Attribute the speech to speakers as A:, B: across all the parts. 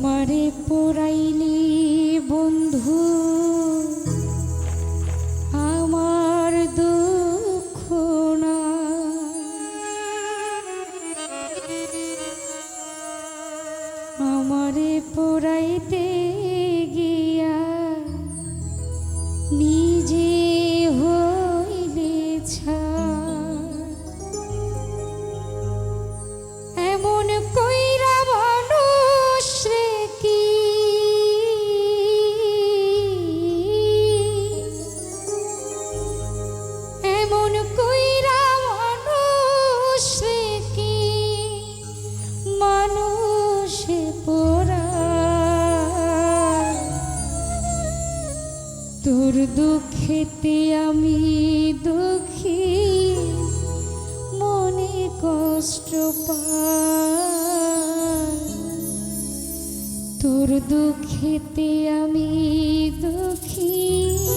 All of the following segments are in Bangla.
A: তোমারে পড়াইলি বন্ধু। আমার দুঃখ না। আমারে পড়াইতে তোর দুঃখেতে আমি দুঃখী। মনে কষ্ট তোর দুঃখেতে আমি দুঃখী।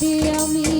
A: Be tell me.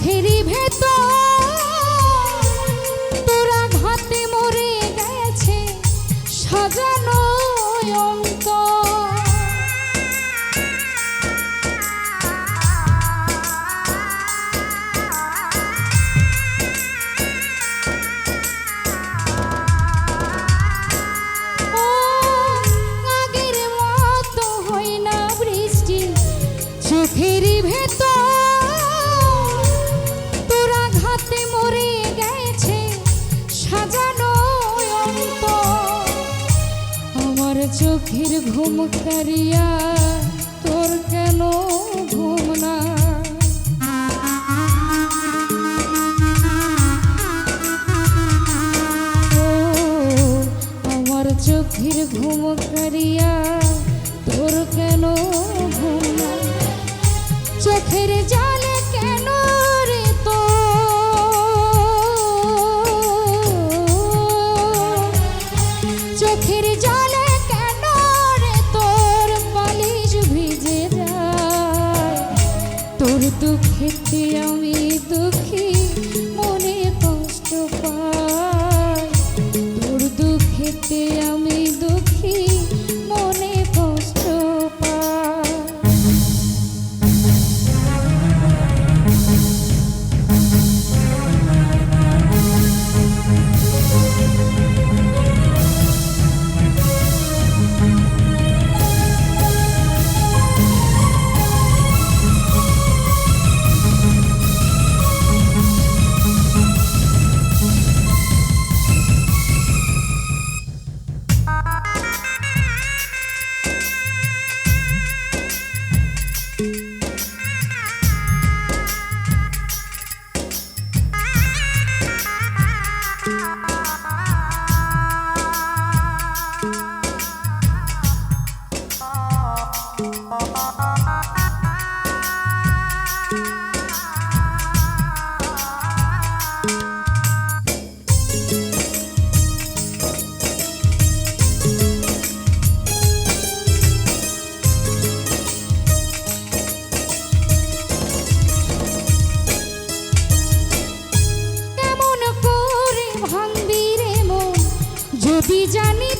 A: Katie. নির্ঘুম করিয়া তোর কেন ঘুম না? আমার চোখের ঘুম করিয়া পাই তোর দুঃখেতে আমি যদি জানি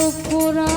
A: মতো